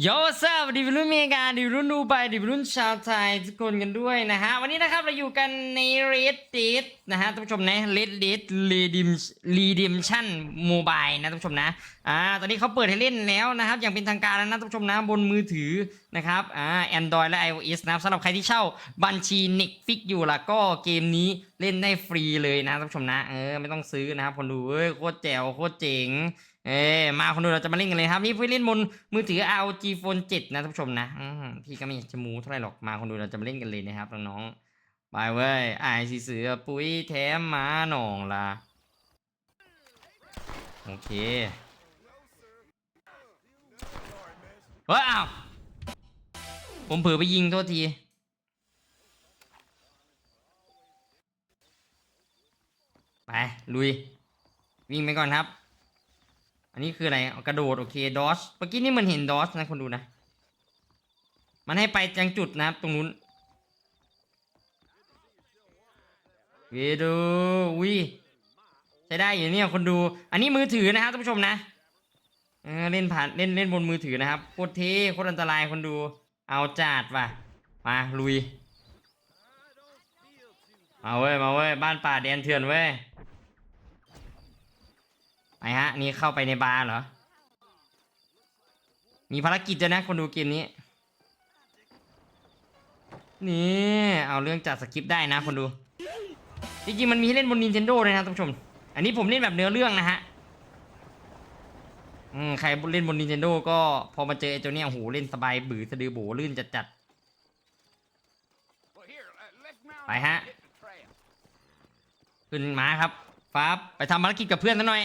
โยซาดีวิรุ่นเมกาดีวิรุ่นดูไบดีวิรุ่นชาวไทยทุกคนกันด้วยนะฮะ วันนี้นะครับเราอยู่กันใน Red Dead นะฮะท่านผู้ชมนะ Red Dead Redemption Redemption Mobile นะท่านผู้ชมนะอ่าตอนนี้เขาเปิดให้เล่นแล้วนะครับ อย่างเป็นทางการแล้วนะท่านผู้ชมนะบนมือถือนะครับอ่า Android และ iOS นะครับสำหรับใครที่เช่าบัญชี Netflix อยู่ล่ะก็เกมนี้เล่นได้ฟรีเลยนะท่านผู้ชมนะเออไม่ต้องซื้อนะครับคนดูเอ้ยโคตรแจ๋วโคตรเจ๋ง เอ้ยมาคนดูเราจะมาเล่นกันเลยครับนี่พี่เล่นบนมือถือ ROG Phone 7 นะท่านผู้ชมนะพี่ก็ไม่อยากจะมูเท่าไหร่หรอกมาคนดูเราจะมาเล่นกันเลยนะครับน้องๆไปเว้ยไอ้ายสีเสือปุ้ยแถมมาหนองละโอเคเฮ้ยอ้าวผมเผลอไปยิงโทษทีไปลุย วิ่งไปก่อนครับ อันนี้คืออะไรกระโดดโอเคดอชเมื่อกี้นี่มันเห็นดอชนะคนดูนะ มันให้ไปจังจุดนะครับตรงนู้นเวดูวิใช้ได้อยู่เนี่ยคนดู อันนี้มือถือนะครับท่านผู้ชมนะเออเล่นผ่านเล่นเล่นบนมือถือนะครับโคตรเท่โคตรอันตรายคนดู เอาจัดว่ะมาลุย มาเว้ยมาเว้ยบ้านป่าแดนเถื่อนเว้ย ไปฮะ นี่เข้าไปในบาร์เหรอ มีภารกิจด้วยนะคนดูเกมนี้ นี่ เอาเรื่องจัดสคริปต์ได้นะคนดู จริงๆ มันมีให้เล่นบน Nintendo เลยนะท่านผู้ชม อันนี้ผมเล่นแบบเนื้อเรื่องนะฮะ อืม ใครเล่นบน Nintendo ก็พอมาเจอไอ้เจ้าเนี่ยโอ้โหเล่นสบายบือสะดือโบลื่นจัดจัด Well, here, uh, let's mount Phải up hả? and hit the trail. ๆขึ้นมาครับฟ้าบไปทำภารกิจกับเพื่อนซะหน่อย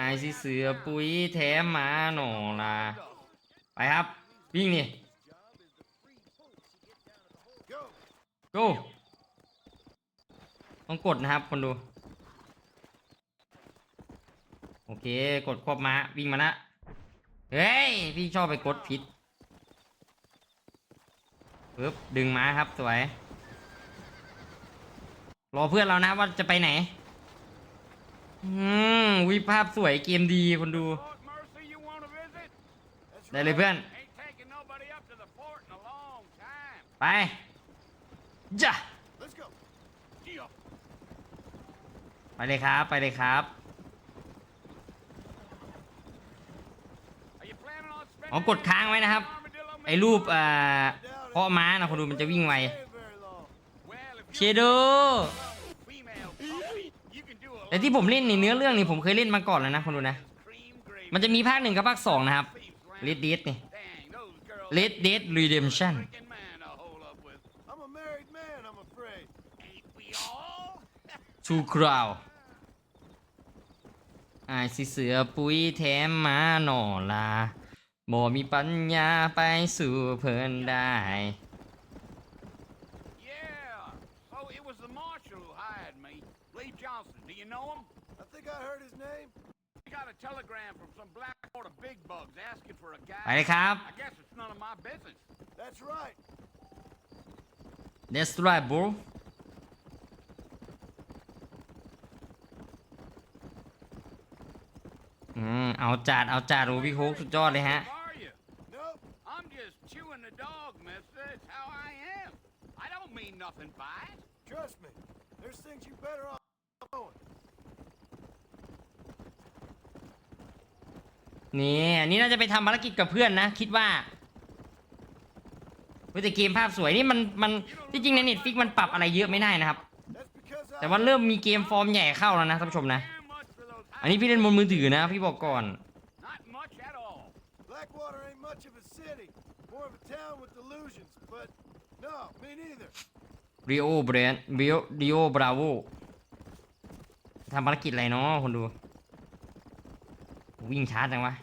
ไอ้สิเสือปุ๋ยแถมมาหนอลาไปครับ วิ่งนี่ go ต้องกดนะครับคนดู โอเค กดควบม้าวิ่งมานะเฮ้ย พี่ชอบไปกดผิดปึ๊บดึงม้าครับสวย รอเพื่อนเรานะว่าจะไปไหน อืวิภาพสวยเกมดีคนดู ได้เลยเพื่อน ไปจ้ะไปเลยครับ ไปเลยครับอ๋กดค้างไว้นะครับ ไอ้รูปเอ่อเพาะม้านะคนดูมันจะวิ่งไวเชโด แต่ที่ผมเล่นในเนื้อเรื่องนี่ผมเคยเล่นมาก่อนแล้วนะคนดูนะ มันจะมีภาคหนึ่งกับภาคสองนะครับ Red Dead นี่ Red Dead Redemption ทูคราวไอ้สิเสือปุ๋ยแถมมาหน่อลาบ่มีปัญญาไปสู่เพื่อนได้ Lee Johnson. Do you know him? I think I heard his name. We got a telegram from some Blackwater big bugs asking for a ไปเลย guy. ครับ I guess it's none of my business. That's right. That's right bro อืม เอาจัด เอาจัดโอ้พี่โคกสุดยอดเลยฮะ How are you? Nope. I'm just chewing the dog, mister. It's how I am. I don't mean nothing by it. Trust me. There's things you better off knowing. นี่อันนี้น่าจะไปทำภารกิจกับเพื่อนนะ คิดว่าเฮ้ยแต่เกมภาพสวยนี่มันมันที่จริงในเน็ตฟิกมันปรับอะไรเยอะไม่ได้นะครับ That's because I แต่ว่าเริ่มมีเกมฟอร์มใหญ่เข้าแล้วนะท่านผู้ชมนะ Damn much for those อันนี้พี่เล่นบนมือถือนะ พี่บอกก่อน Not much at all. Blackwater ain't much of a city. More of a town with delusions, but no, me neither. ริโอเบ ทำภารกิจอะไรเนาะคนดู วิ่งช้าจังวะ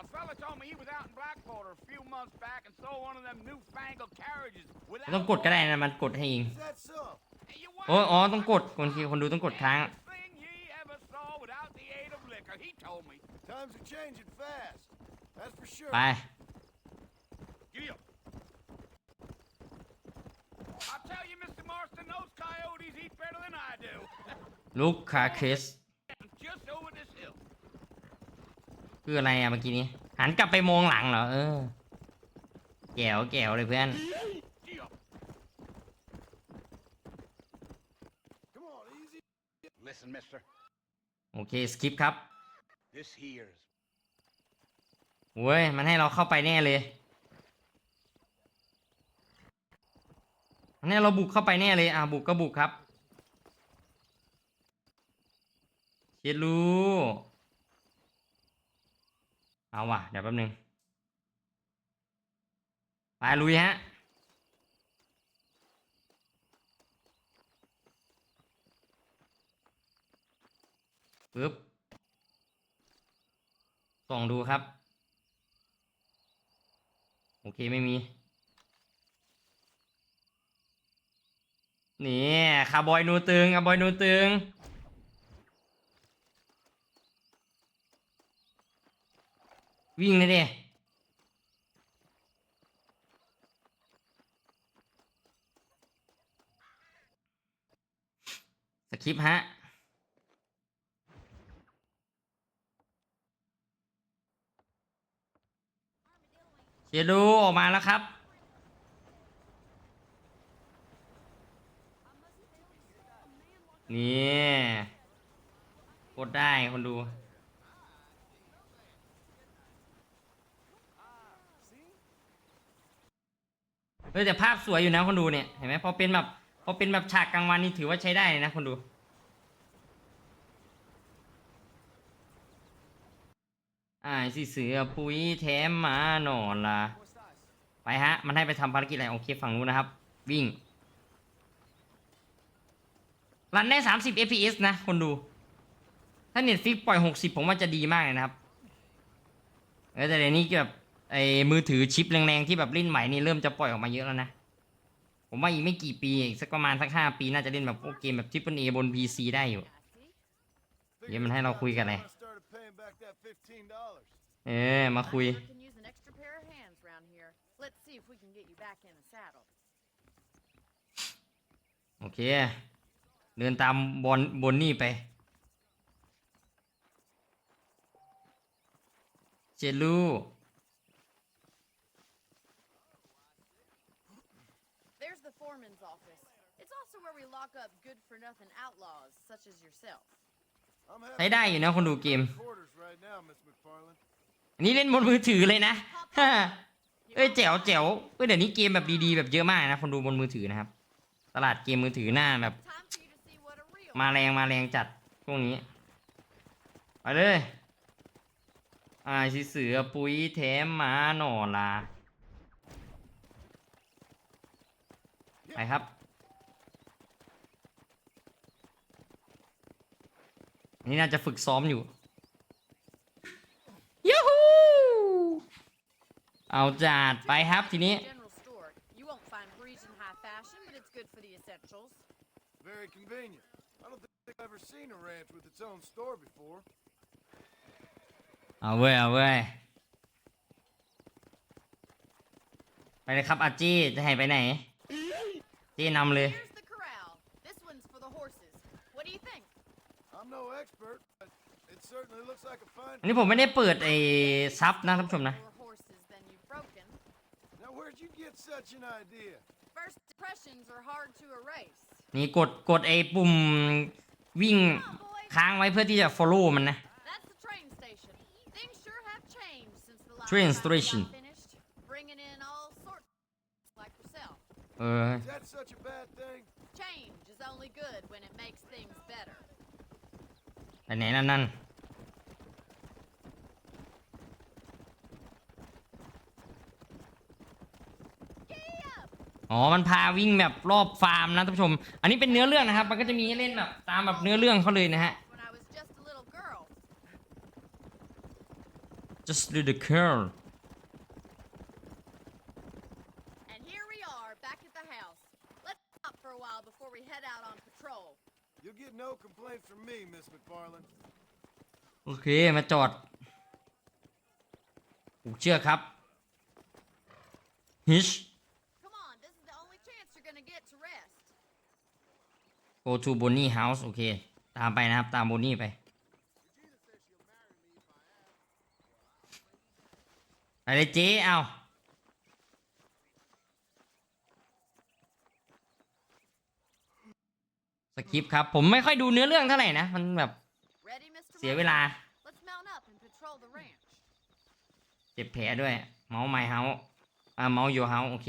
A fella told me he was out in Blackwater a few months back and saw one of them newfangled carriages ไม่ต้องกดก็ได้นะ มันกดให้เอง Is that so? Hey, you โอ้ what? อ๋อ ต้องกด คนที่คนดูต้องกดค้าง Best thing ye ever saw without the aid of liquor, he told me. Times are changing fast. That's for sure. ไป Giddy up. I'll tell you, Mr. Marston, those coyotes eat better than I do. ลูกคาเคสคืออะไรอะเมื่อกี้นี้ หันกลับไปมองหลังเหรอ เออ แก้วแก้วเลยเพื่อน Come on, easy. Listen, mister. โอเค สกิปครับ This here's เว้ย มันให้เราเข้าไปแน่เลย มันให้เราบุกเข้าไปแน่เลยอะบุกก็บุกครับเชียรูเอาว่ะเดี๋ยวแป๊บนึงไปลุยฮะปึ๊บส่องดูครับ โอเคไม่มี นี่คาร์บอยนูตึงคาร์บอยนูตึง วิ่งเลยดิสคริปฮะเชียร์ดูออกมาแล้วครับ นี่กดได้คนดูเฮ้ยแต่ภาพสวยอยู่นะคนดูเนี่ย เห็นไหมพอเป็นแบบพอเป็นแบบฉากกลางวันนี่ถือว่าใช้ได้เลยนะคนดูอ่าสิเสือปุ๋ยแถมมาหนอนละไปฮะ มันให้ไปทำภารกิจอะไรโอเคฝั่งนู้นนะครับ วิ่ง รันได้ 30 fps นะ คนดู ถ้าเน็ตฟิกปล่อย 60 ผมว่าจะดีมากเลยนะครับเออแต่เดี๋ยวนี้แบบไอ้มือถือชิปแรงๆที่แบบเล่นใหม่นี่เริ่มจะปล่อยออกมาเยอะแล้วนะ ผมว่าอีกไม่กี่ปีอีกสักประมาณสักห้าปีน่าจะเล่นแบบพวกเกมแบบทริปเปิลเอบน PC ได้อยู่ Figured Yeah, man, hello, I คุยกันเลย started paying back that $15. เออมาคุย I sure can use an extra pair of hands round here. Let's see if we can get you back in the saddle. โอเค เดินตามบอลบนนี่ไป เจลู There's the foreman's office. It's also where we lock up good-for-nothing outlaws such as yourself. I'm happy ใช้ได้อยู่นะคนดูเกม quarters right now, Miss McFarland. อันนี้เล่นบนมือถือเลยนะเอ้ยแจ๋วแจ๋วเอ้ยเดี๋ยวนี้เกมแบบดีๆแบบเยอะมากนะคนดูบนมือถือนะครับ ตลาดเกมมือถือหน้าแบบ มาแรงมาแรงจัดช่วงนี้ ไปเลย อ่าสิเสือปุ๋ยแถมหมาหน่อลา ไปครับ นี่น่าจะฝึกซ้อมอยู่ยูฮูเอาจัดไปครับทีนี้ general store. You won't find Parisian high fashion, but it's good for the essentials. Very convenient. I don't think I've ever seen a ranch with its own store before. เอาเว้ยเอาเว้ยไปเลยครับอาจี้จะให้ไปไหนจี้นำเลย Here's the corral. This one's for the horses. What do you think? I'm no expert, but it certainly looks like a fine. อันนี้ผมไม่ได้เปิดไอ้ซับนะท่านผู้ชมนะ More horses than you've broken. Now, where'd you get such an idea? First impressions are hard to erase. นี่กดกดไอ้ปุ่ม วิ่ง Come on, boys. ค้างไว้เพื่อที่จะ follow มันนะ That's the train station. Things sure have changed since the last Train time we got station. finished. Bringing in all sorts like yourself. เออ Is that such a bad thing? Change is only good when it makes things better. ไปไหนนั่นนั่น Giddy up! อ๋อ มันพาวิ่งแบบรอบฟาร์มนะท่านผู้ชม อันนี้เป็นเนื้อเรื่องนะครับ มันก็จะมีให้เล่นแบบตามแบบเนื้อเรื่องเขาเลยนะฮะ When I was just a little girl. just do the curl And here we are, back at the house. Let's stop for a while before we head out on patrol. You'll get no complaints from me, Miss McFarland. โอเค มาจอดผูกเชือกครับ hitch Come on, this is the only chance you're gonna get to rest. go to Bonnie house โอเค ตามไปนะครับ ตาม Bonnie ไป ไปเลยเจ๊เอาสคริปต์ครับ ผมไม่ค่อยดูเนื้อเรื่องเท่าไหร่นะ มันแบบ Ready, Mr. เสียเวลา Marston? Let's mount up and patrol the ranch. เจ็บแผลด้วย เมาส์ไมเฮาอ่าเมาส์โยเฮาโอเค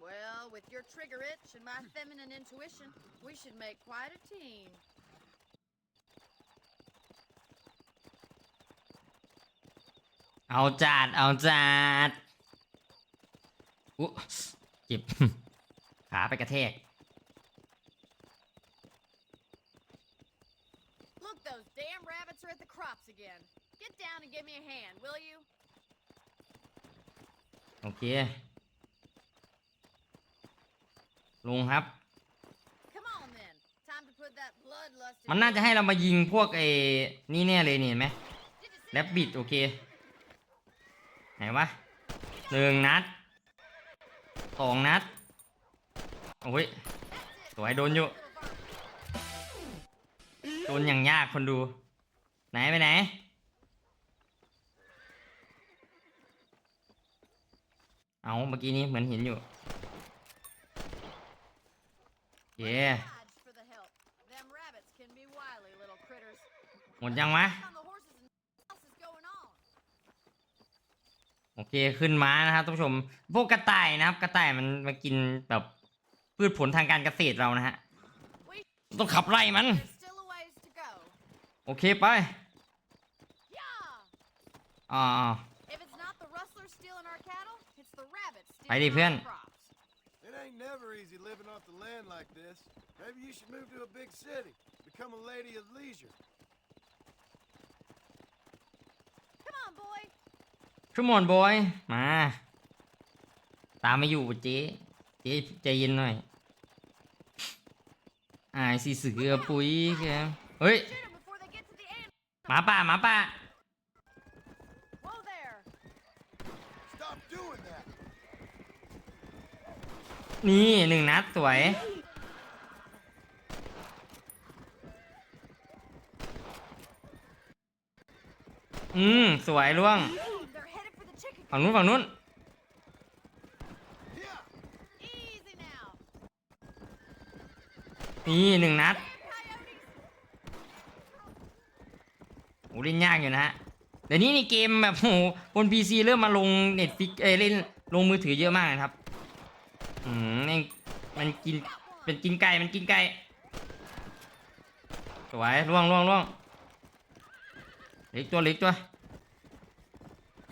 Well, with your trigger itch and my feminine intuition, we should make quite a team. เอาจัด เอาจัดอุ๊เจ็บ ขาไปกระแทก Look, those damn rabbits are at the crops again. Get down and give me a hand, will you? โอเค ลงครับ Come on then. Time to put that bloodlusted. มันน่าจะให้เรามายิงพวกไอ้นี่แน่เลยนี่เห็นไหม Did you see แลบบิดโอเค ไหนวะหนึ่งนัดสองนัด โอ้ยสวยโดนอยู่ โดนอย่างยากคนดู ไหนไปไหนเอาเมื่อกี้นี้เหมือนเห็นอยู่ เย่ Dodge for the help. Them rabbits can be wily little critters. หมดยังวะ On the horses and what else is going on? โอเคขึ้นม้านะครับท่านผู้ชม พวกกระต่ายนะครับ กระต่ายมันมากินแบบพืชผลทางการเกษตรเรานะฮะ We ต้องขับไล่มัน there's still a ways to go. โอเคไป Yeah. อ่า If it's not the rustlers stealing ain't never easy living off the land like this. Maybe you should move to a big city, become a lady of leisure. Come on, boy. ชั่วโมงบอยมา ตามไม่อยู่เจ๊เจ๊ใจเย็นหน่อยอายสีเสือปุ๋ยแกเฮ้ย Shoot 'em before they get to the end. หมาป่าหมาป่า Whoa there. Stop doing that. นี่หนึ่งนัดสวย อืม สวยล่วง ฝั่งนู้น ฝั่งนู้น นี่หนึ่งนัดโอ้เล่นยากอยู่นะฮะ เดี๋ยวนี้นี่เกมแบบโหบน PC เริ่มมาลงเน็ตฟิกเอเล่นลงมือถือเยอะมากนะครับ อืม มันกินเป็นกินไก่มันกินไก่สวยล่วงล่วงล่วงเล็กตัวเล็กตัว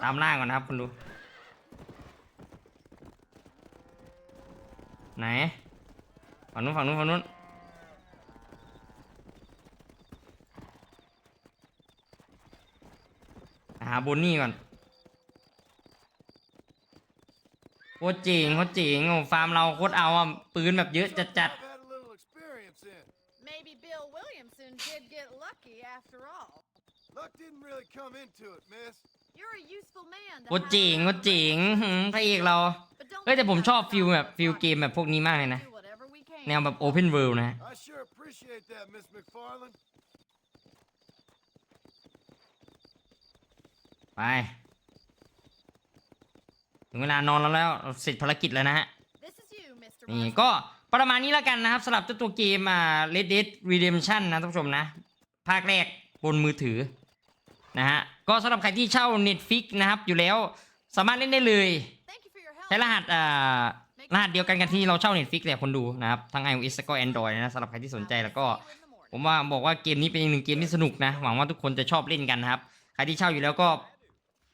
ตามล่างก่อนนะครับคุณดูไหนฝั่งนู้นฝั่งนู้นฝั่งนู้นหาบนนี่ก่อนโคตรเจ๋งโคตรเจ๋งโอ้ฟาร์มเราโคตรเอาอะปืนแบบเยอะจัดจัด I've had a little experience in. Maybe Bill Williamson did get lucky after all. Luck didn't really come into it, miss. You're a useful man. ๆ to โคตรเจ๋ง have โคตรเจ๋งหืมพระเอกเรา But don't เฮ้ยแต่ผมชอบ think ฟิล about แบบ it. ฟิลเกมแบบพวกนี้มากเลยนะ Do whatever we can. แนวแบบโอเพนเวิลด์นะฮะ I sure appreciate that, Miss McFarland. ไป ถึงเวลานอนแล้วแล้วเราเสร็จภารกิจแล้วนะฮะ This is you, Mr. นี่ Marston. ก็ประมาณนี้แล้วกันนะครับสำหรับเจ้าตัวเกมอ่า Red Dead Redemption นะท่านผู้ชมนะ ภาคแรกบนมือถือนะฮะก็สำหรับใครที่เช่า Netflix นะครับอยู่แล้วสามารถเล่นได้เลย Thank you for your help. ใช้รหัสอ่ารหัสเดียวกันกันที่เราเช่า Netflix แหละคนดูนะครับทั้ง iOS แล้วก็ Android นะสำหรับใครที่สนใจแล้วก็ See you in the morning. ผมว่าบอกว่าเกมนี้เป็นอีกหนึ่งเกมที่สนุกนะหวังว่าทุกคนจะชอบเล่นกันนะครับใครที่เช่าอยู่แล้วก็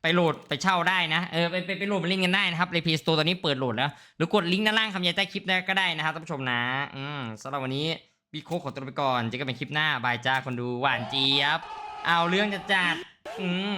ไปโหลดไปเช่าได้นะ เออไปไปไปโหลดมาเล่นกันได้นะครับใน Play Store ตอนนี้เปิดโหลดแล้ว หรือกดลิงก์ด้านล่างคำยันใต้คลิปได้ก็ได้นะครับท่านผู้ชมนะ อืมสำหรับวันนี้บีโคขอตัวไปก่อนเจอกันเป็นคลิปหน้าบายจ้าคนดูหวานเจี๊ยบ เอาเรื่องจะจัดอืม